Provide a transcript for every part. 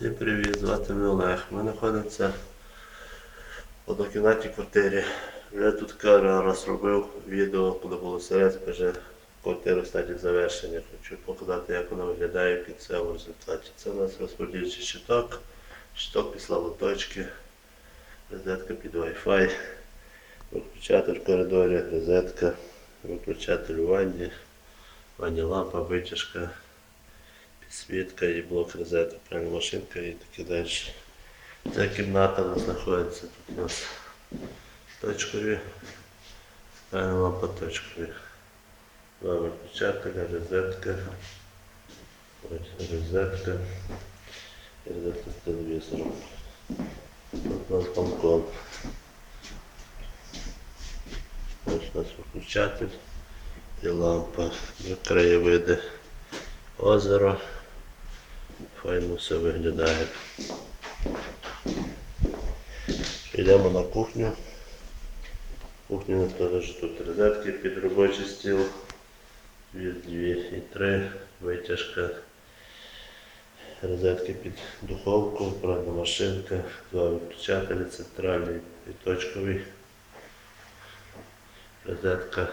Всім привіт, звати мене Олег. Ми знаходимося в однокімнатній квартирі. Вже тут раз робив відео, коли було серед, вже квартира в стадії завершення. Хочу показати, як вона виглядає в кінцевому результаті. Це у нас розподільчий щиток, щиток після лоточки, розетка під Wi-Fi, виключатель в коридорі, розетка, виключатель у ванні, ванні лампа, витяжка підсвітка і блок розеток, прямо машинка і таке далі. Ця кімната у нас знаходиться тут у нас точкові, прямо лампа точкові. Два виключателя, розетка, розетка і розетка з телевізором. Тут у нас балкон. Ось у нас виключатель і лампа, краєвиди озеро. Файно все виглядає. Йдемо на кухню. Кухня нас теж тут розетки під робочий стіл. Дві, дві і три, витяжка. Розетки під духовку, пральна машинка, два виключателі центральний і точковий. Розетка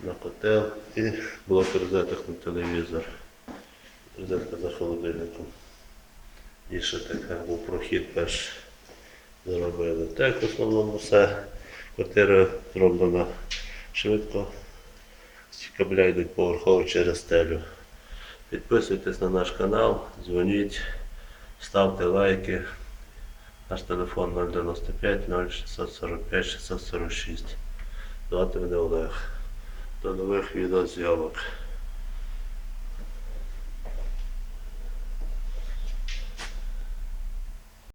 на котел і блок розеток на телевізор. Розетка за холодильником. І ще така був прохід перш зробили. Так в основному все. Квартира зроблена швидко. Ці кабеля йдуть поверхово через стелю. Підписуйтесь на наш канал, дзвоніть, ставте лайки. Наш телефон 095 0645 646. Звати мене Олег. До нових відеозйомок.